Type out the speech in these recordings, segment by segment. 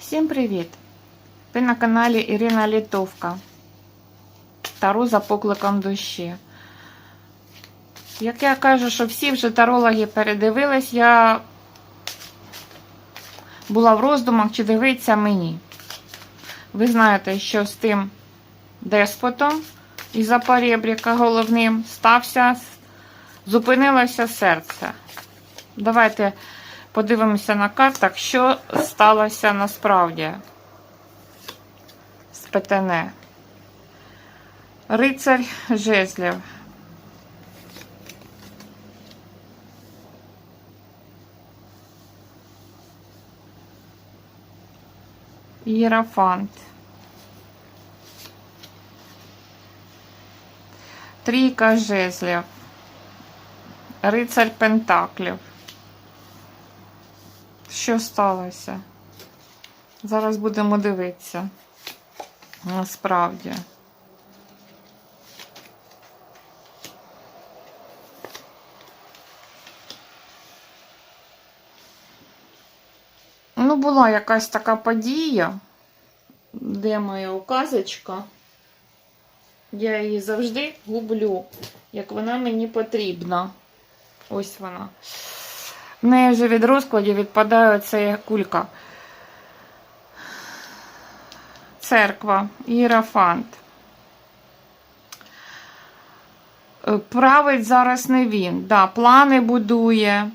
Всім привіт! Ви на каналі Ірина Літовка. Таро за покликом душі. Як я кажу, що всі вже тарологи передивились, я була в роздумах, чи дивиться мені. Ви знаєте, що з тим деспотом із Запорєбріка головним стався, зупинилося серце. Давайте подивимося на картах, що сталося насправді з ПТН. Рицарь жезлів. Єрафант. Трійка жезлів. Рицарь Пентаклів. Що сталося? Зараз будемо дивитися. Насправді. Ну, була якась така подія. Де моя указочка? Я її завжди гублю, як вона мені потрібна. Ось вона. В неї вже від розкладів відпадає ця кулька. Церква, Іерафант. Е, Править зараз не він. Да, плани будує.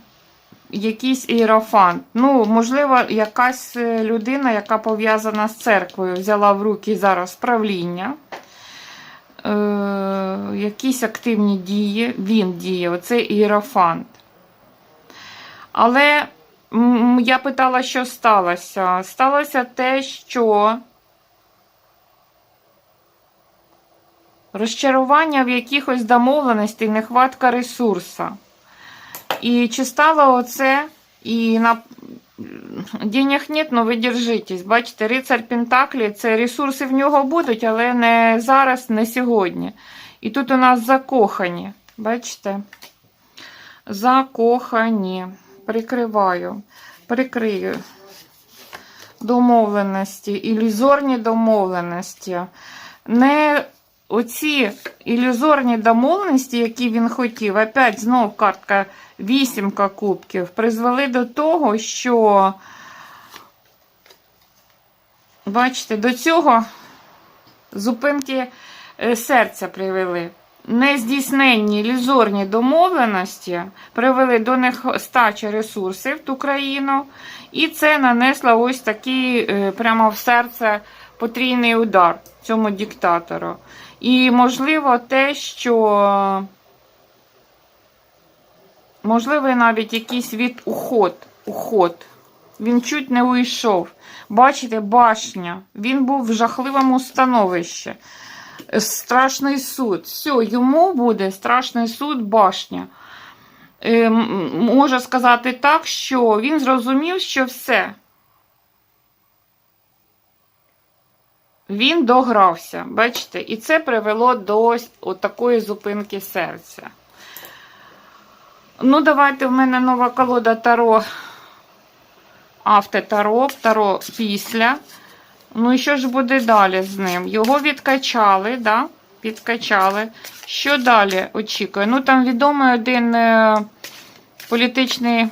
Якийсь іерофант. Ну, можливо, якась е, людина, яка пов'язана з церквою, взяла в руки зараз правління. Е, якісь активні дії. Він діє, оцей іерофант. Але я питала, що сталося. Сталося те, що розчарування в якихось домовленостей, нехватка ресурсу. І чи стало оце, і на денег нет, но ви держитесь. Бачите, рицар Пентаклі, це ресурси в нього будуть, але не зараз, не сьогодні. І тут у нас закохані. Бачите? Закохані. Прикриваю, прикрию. Домовленості, ілюзорні домовленості. Не оці ілюзорні домовленості, які він хотів, опять знов картка вісімка кубків, призвели до того, що, бачите, до цього зупинки е, серця привели. Нездійсненні ілюзорні домовленості привели до нестачі ресурсів в ту країну, і це нанесло ось такий е, прямо в серце потрійний удар цьому диктатору. І, можливо, те, що можливо, навіть якийсь від уход. уход. Він чуть не уйшов. Бачите, башня. Він був в жахливому становищі. Страшний суд. Все, йому буде страшний суд, башня. Е, Можу сказати так, що він зрозумів, що все. Він догрався, бачите, і це привело до такої зупинки серця. Ну, давайте в мене нова колода Таро. Автотаро, Таро після. Ну, і що ж буде далі з ним? Його відкачали, да? Відкачали. Що далі очікує? Ну, там відомий один е, політичний.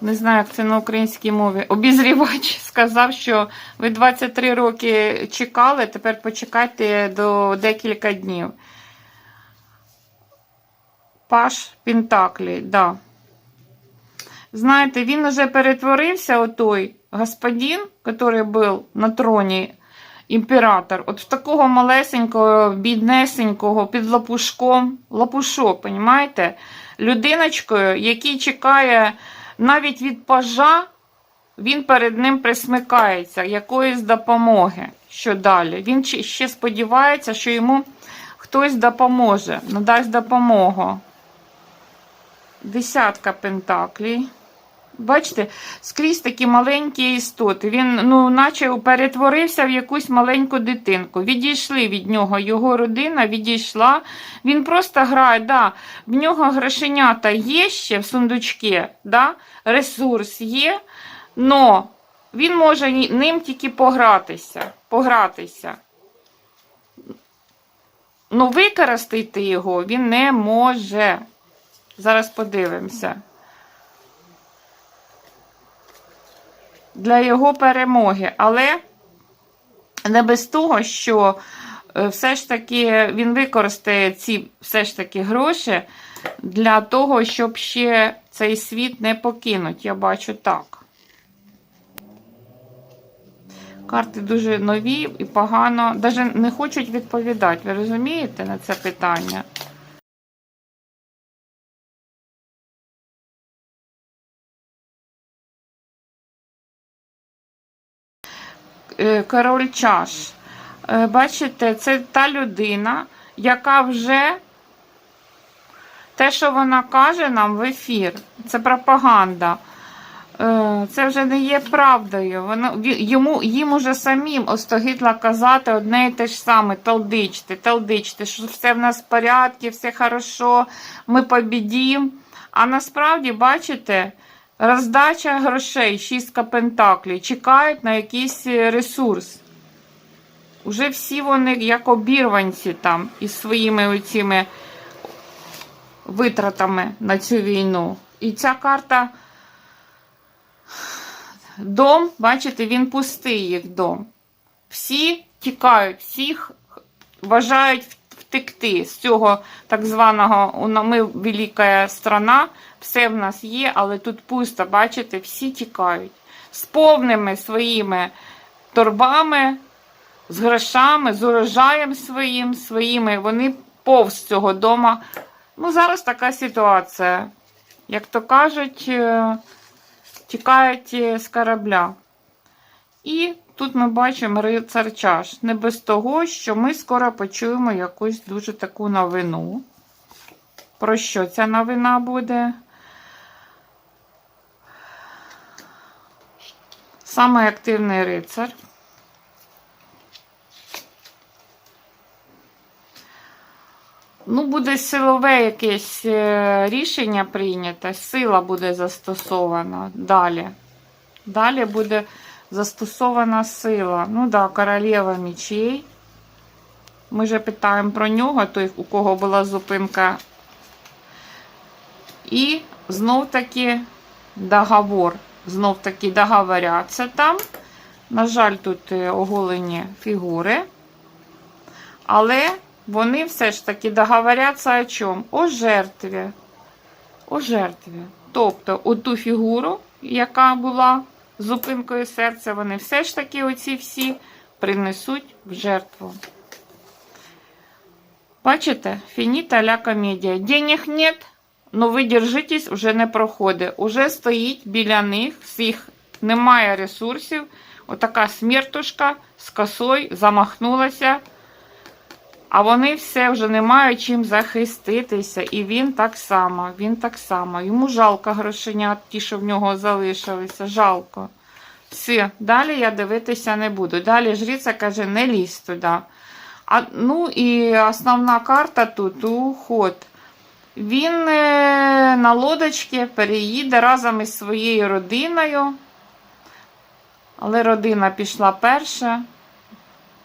Не знаю, як це на українській мові. Обізрівач сказав, що ви 23 роки чекали, тепер почекайте до декілька днів. Паш Пентаклі, да. Знаєте, він вже перетворився, отой господин, який був на троні імператор, от в такого малесенького, біднесенького, під лапушком, лапушок, понімаєте? Людиночкою, який чекає навіть від пажа, він перед ним присмикається якоїсь допомоги. Що далі? Він ще сподівається, що йому хтось допоможе, надасть допомогу. Десятка пентаклей. Бачите, скрізь такі маленькі істоти. Він, ну, наче перетворився в якусь маленьку дитинку. Відійшли від нього, його родина відійшла. Він просто грає, да, в нього грошенята є ще в сундучці, да, ресурс є, но він може ним тільки погратися. погратися. Ну, використати його він не може. Зараз подивимося. Для його перемоги. Але не без того, що е, все ж таки він використає ці все ж таки гроші для того, щоб ще цей світ не покинуть. Я бачу так. Карти дуже нові і погано, навіть не хочуть відповідати. Ви розумієте на це питання? Король чаш. Е, Бачите, це та людина, яка вже те, що вона каже нам в ефір, це пропаганда. Е, Це вже не є правдою. Воно, йому, їм уже самим остогидло казати одне і те ж саме, толдичте, толдичте, що все в нас в порядку, все хорошо, ми побідім. А насправді, бачите, роздача грошей, шістка пентаклів, чекають на якийсь ресурс. Уже всі вони як обірванці там із своїми оціми витратами на цю війну. І ця карта. Дом, бачите, він пустий їх дом. Всі тікають, всіх вважають втекти з цього так званого ми велика страна, все в нас є, але тут пусто, бачите, всі тікають з повними своїми торбами, з грошами, з урожаєм своїм, своїми. Вони повз цього дома. Ну, зараз така ситуація. Як то кажуть, е, тікають е, з корабля. І тут ми бачимо рицар чаш. Не без того, що ми скоро почуємо якусь дуже таку новину. Про що ця новина буде? Саме активний рицар. Ну, буде силове якесь е, рішення прийнято, сила буде застосована далі. Далі буде застосована сила. Ну так, да, королева мечей. Ми же питаємо про нього, той, у кого була зупинка. І знов таки договор. Знов таки договоряться там. На жаль, тут е, оголені фігури. Але вони все ж таки договоряться о чому? О жертві. О жертві. Тобто, оту фігуру, яка була зупинкою серця, вони все ж таки оці всі принесуть в жертву. Бачите, фініта ля комедія. Денег нет, но ви держитесь, вже не проходить. Уже стоїть біля них, всіх немає ресурсів. Отака смертушка з косою замахнулася. А вони все вже не мають чим захиститися. І він так само, він так само. Йому жалко грошенят, ті, що в нього залишилися. Жалко. Все, далі я дивитися не буду. Далі жриця каже, не лізь туди. А, ну і основна карта тут уход. Він е, на лодочці переїде разом із своєю родиною. Але родина пішла перша.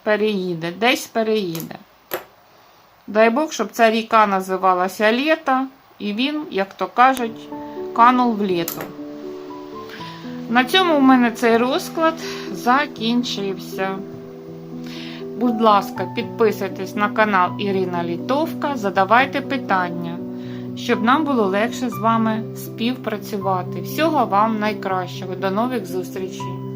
Переїде, десь переїде. Дай Бог, щоб ця ріка називалася Лєта, і він, як то кажуть, канув в літо. На цьому у мене цей розклад закінчився. Будь ласка, підписуйтесь на канал Ірина Літовка, задавайте питання, щоб нам було легше з вами співпрацювати. Всього вам найкращого. До нових зустрічей!